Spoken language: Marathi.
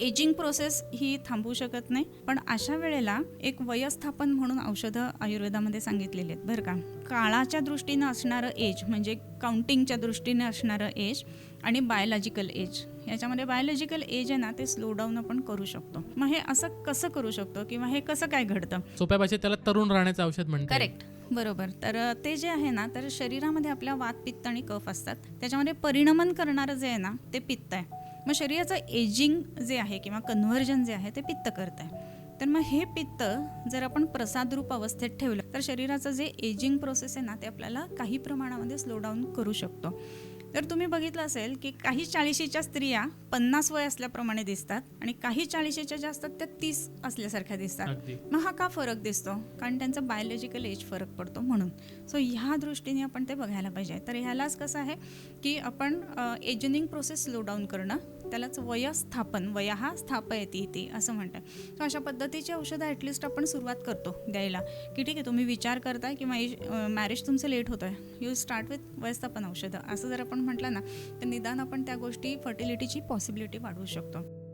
एजिंग प्रोसेस ही थांबवू शकत नाही. पण अशा वेळेला एक वयस्थापन म्हणून औषधं आयुर्वेदामध्ये सांगितलेली आहेत. बरं का? काळाच्या दृष्टीनं असणारं एज म्हणजे काउंटिंगच्या दृष्टीने असणारं एज आणि बायोलॉजिकल एज याच्यामध्ये बायोलॉजिकल एज आहे ना ते स्लो डाऊन आपण करू शकतो. मग हे असं कसं करू शकतो किंवा हे कसं काय घडतं? सोप्या भाषेत त्याला तरुण राहण्याचं औषध म्हणतात. करेक्ट बरोबर. तर ते जे आहे ना तर शरीरामध्ये आपल्या वात पित्त आणि कफ असतात. त्याच्यामध्ये परिणमन करणारं जे आहे ना ते पित्त आहे. मग शरीराचं एजिंग जे आहे किंवा कन्व्हर्जन जे आहे ते पित्त करत आहे तर मग हे पित्त जर आपण प्रसादरूप अवस्थेत ठेवलं तर शरीराचं जे एजिंग प्रोसेस आहे ना ते आपल्याला काही प्रमाणामध्ये स्लो डाऊन करू शकतो. तर तुम्ही बघितलं असेल की काही चाळीशीच्या स्त्रिया पन्नास वय असल्याप्रमाणे दिसतात आणि काही चाळीशीच्या ज्या असतात त्या तीस असल्यासारख्या दिसतात. मग हा का फरक दिसतो? कारण त्यांचा बायोलॉजिकल एज फरक पडतो म्हणून. सो ह्या दृष्टीने आपण ते बघायला पाहिजे. तर ह्यालाच कसं आहे की आपण एजनिंग प्रोसेस स्लो डाऊन करणं त्यालाच वयस्थापन वया हा स्थापयती इति असं म्हणतात. सो अशा पद्धतीची औषधं ॲटलिस्ट आपण सुरुवात करतो द्यायला. की ठीक आहे तुम्ही विचार करताय किंवा मॅरेज तुमचं लेट होतं आहे यू स्टार्ट विथ वयस्थापन औषधं. असं जर आपण म्हटलं ना तर निदान आपण त्या गोष्टी फर्टिलिटीची पॉसिबिलिटी वाढवू शकतो.